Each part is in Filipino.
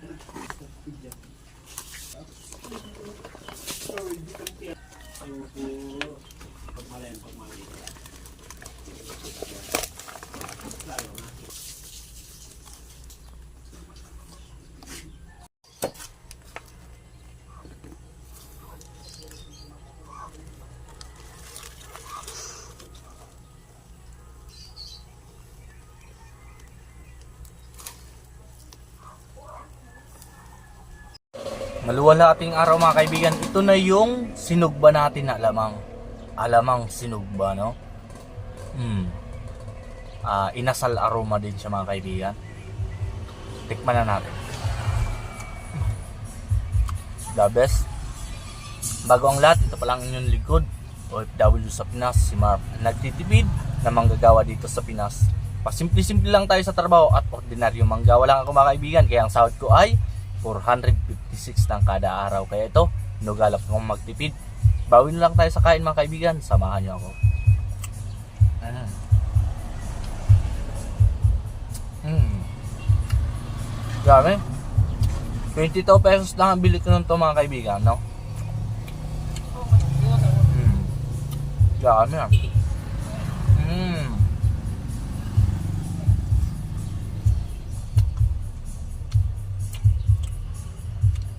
อยู่กูประมาณประมาณนี้ ating araw mga kaibigan. Ito na yung sinugba natin na alamang. Alamang sinugba, no? Hmm. Ah, inasal aroma din siya mga kaibigan. Tikman na natin. The best. Bago ang lahat, ito pa lang inyong likod. OFW sa Pinas, si Marv. Nagtitipid na manggagawa dito sa Pinas. Pasimple-simple lang tayo sa trabaho at ordinaryo manggawa lang ako mga kaibigan. Kaya ang sahod ko ay 456 ng kada araw. Kaya ito, nugalap kong magtipid. Bawin lang tayo sa kain mga kaibigan. Samahan niyo ako. Mm. Mm. Dami. 22 pesos lang ang bili ko nito mga kaibigan, no? Mm. Ah. Mm.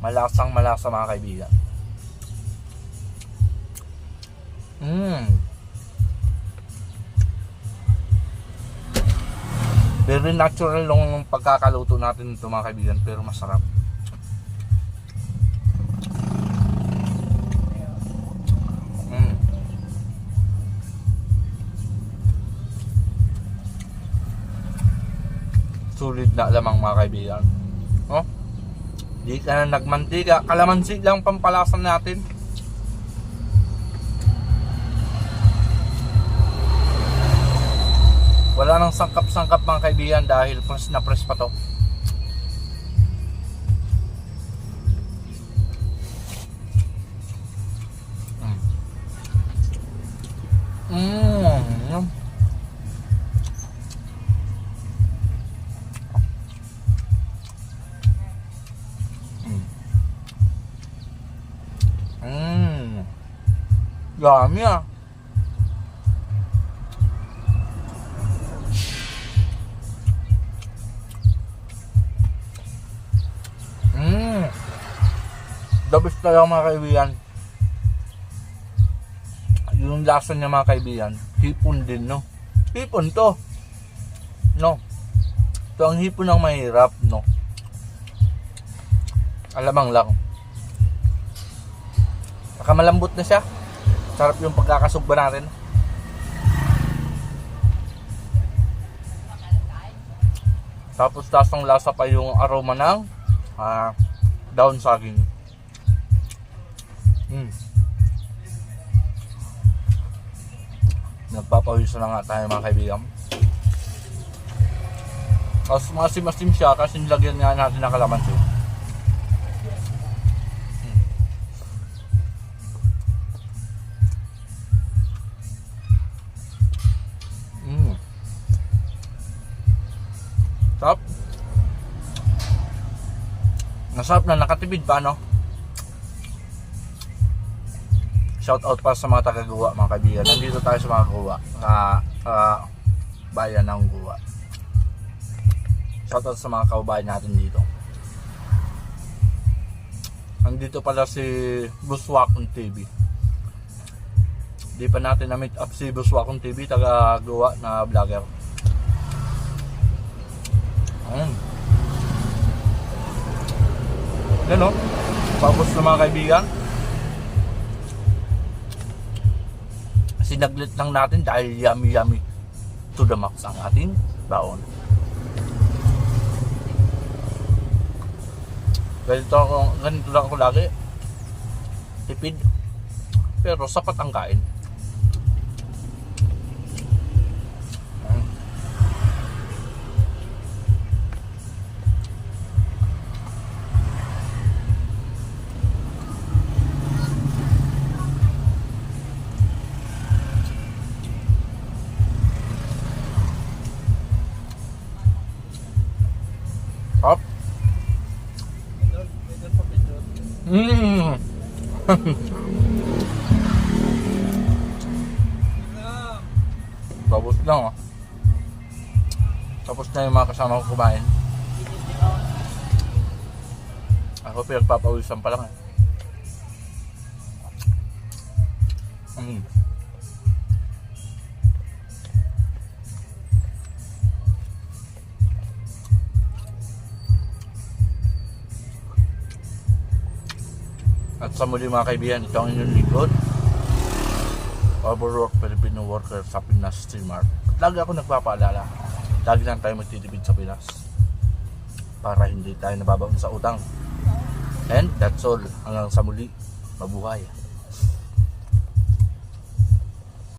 Malasang malasa mga kaibigan. Mm. Very natural lang yung pagkakaluto natin ito mga kaibigan pero masarap. Mm. Sulit na lamang mga kaibigan. Oh? Di ka na nagmantika. Kalamansi lang pampalasan natin. Wala nang sangkap-sangkap mga kaibigan dahil press na press pa to. Mm. Dami ah. Mmm. The best talaga mga kaibigan. Yung lasa niya mga kaibigan, hipon din no. Hipon to. No. Ito ang hipon ng mahirap no. Alamang lang. Saka malambot na siya. Sarap yung pagkakasugba natin. Tapos tasang lasa pa yung aroma ng ah, down saging. Mm. Nagpapawis na nga tayo mga kaibigan. Tapos masim-masim siya kasi nilagyan nga natin ng kalamansi. Sarap. Nasarap na nakatipid pa no? Shout out para sa mga taga-Guwa mga kaibigan. Nandito tayo sa mga Guwa. Sa sa bayan ng Guwa. Shout out sa mga kaubayan natin dito. Nandito pala si Buswakon TV. Di pa natin na-meet up si Buswakon TV, taga-Guwa na vlogger. Ayun. Yan o. Pabos na mga kaibigan. Sinaglit lang natin dahil yummy yummy to the max ang ating baon. Ganito ako, ganito lang ako lagi. Tipid. Pero sapat ang kain. Up. Mm. Tapos lang ah. Tapos na yung mga kasama ko kumain. Ako pinagpapawisan pa lang eh. Mm. At sa muli mga kaibigan, ito ang inyong lingkod. Overwork Filipino worker sa Pinas Streamer. Lagi ako nagpapaalala, lagi lang tayo magtitipid sa Pinas. Para hindi tayo nababaon sa utang. And that's all. Hanggang sa muli, mabuhay.